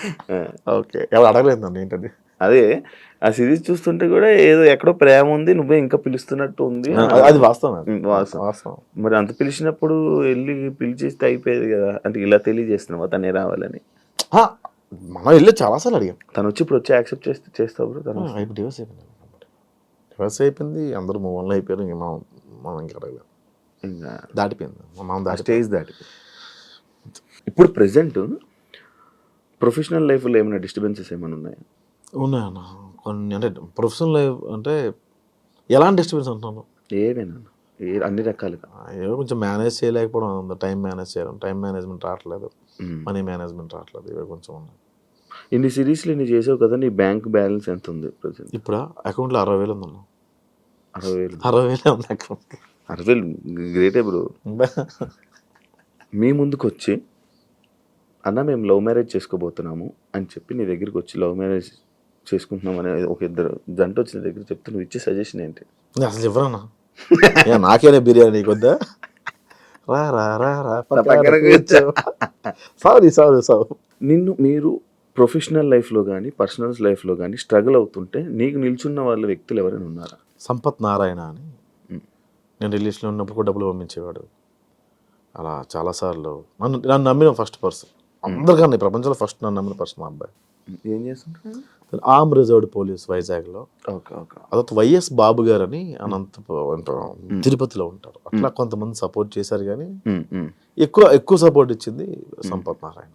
Okay. ఎవరు అడగలేదు నన్ను ఏంటది? అదే ఆ సిరీస్ చూస్తుంటే కూడా ఏదో ఎక్కడో ప్రేమ ఉంది నువ్వే ఇంకా పిలుస్తున్నట్టు ఉంది అది- వాస్తవం. వాస్తవం. మరి అంత పిలిచినప్పుడు వెళ్ళి పిలిచేస్తే అయిపోయేది కదా. అంటే ఇలా తెలియజేస్తున్నావా తనే రావాలని? మనం వెళ్ళి చాలాసార్లు అడిగాం. తను వచ్చి ఇప్పుడు వచ్చి యాక్సెప్ట్ చేస్తే చేస్తావు తను? డివర్స్ అయిపోయింది. డివర్స్ అయిపోయింది అందరూ మూవ్ ఆన్లో అయిపోయారు ఇంక మనం మనం ఇంకా అడగలేదు. ఇంకా దాటిపోయింది. మనం దాటి స్టేజ్ దాటి. ఇప్పుడు ప్రెసెంట్ ప్రొఫెషనల్ లైఫ్లో ఏమైనా డిస్టర్బెన్సెస్ ఏమైనా ఉన్నాయా? ఉన్నాయన్న. కొన్ని అంటే ప్రొఫెషనల్ లైఫ్ అంటే ఎలాంటి డిస్టర్బెన్స్ అంటున్నాను? ఏమైనా ఏ అన్ని రకాలుగా? ఏదో కొంచెం మేనేజ్ చేయలేకపోవడం టైం మేనేజ్ చేయడం. టైం మేనేజ్మెంట్ రావట్లేదు. మనీ మేనేజ్మెంట్ రావట్లేదు. ఇవి కొంచెం ఉన్నాయి. ఇన్ని సిరీస్లు ఇన్ని చేసావు కదా నీ బ్యాంక్ బ్యాలెన్స్ ఎంత ఉంది ప్రజెంట్? ఇప్పుడు? అకౌంట్లో అరవై వేలు ఉందన్న. అరవై వేలు అరవై వేలే ఉంది అకౌంట్ అరవై వేలు గ్రేటే బ్రో. మీ ముందుకు వచ్చి అన్న మేము లవ్ మ్యారేజ్ చేసుకోబోతున్నాము అని చెప్పి నీ దగ్గరికి వచ్చి లవ్ మ్యారేజ్ చేసుకుంటున్నాం అనే ఒక ఇద్దరు జంట వచ్చిన దగ్గర చెప్తే నువ్వు ఇచ్చే సజెషన్ ఏంటి? అసలు ఏ, నాకేనే బిర్యానీ నీకు వద్దా? రా రా రా రా. సారీ సారీ సారీ నిన్ను మీరు ప్రొఫెషనల్ లైఫ్లో కానీ పర్సనల్ లైఫ్లో కానీ స్ట్రగుల్ అవుతుంటే నీకు నిల్చున్న వాళ్ళ వ్యక్తులు ఎవరైనా ఉన్నారా? సంపత్ నారాయణ అని. నేను రిలేషన్లో ఉన్నప్పుడు కూడా డబ్బులు పంపించేవాడు. అలా చాలాసార్లు. నన్ను నన్ను నమ్మిన ఫస్ట్ పర్సన్ అందరికన్నా ఈ ప్రపంచంలో ఫస్ట్ నన్ను నమ్మిన పర్సన్ మా అబ్బాయి. ఏం చేస్తుంటారు ఆమ్ రిజర్వ్డ్ పోలీస్ వైజాగ్లో. Okay okay. అదొక వైఎస్ బాబు గారు అని అనంత తిరుపతిలో ఉంటారు. అట్లా కొంతమంది సపోర్ట్ చేశారు కానీ ఎక్కువ ఎక్కువ సపోర్ట్ ఇచ్చింది సంపత్ నారాయణ.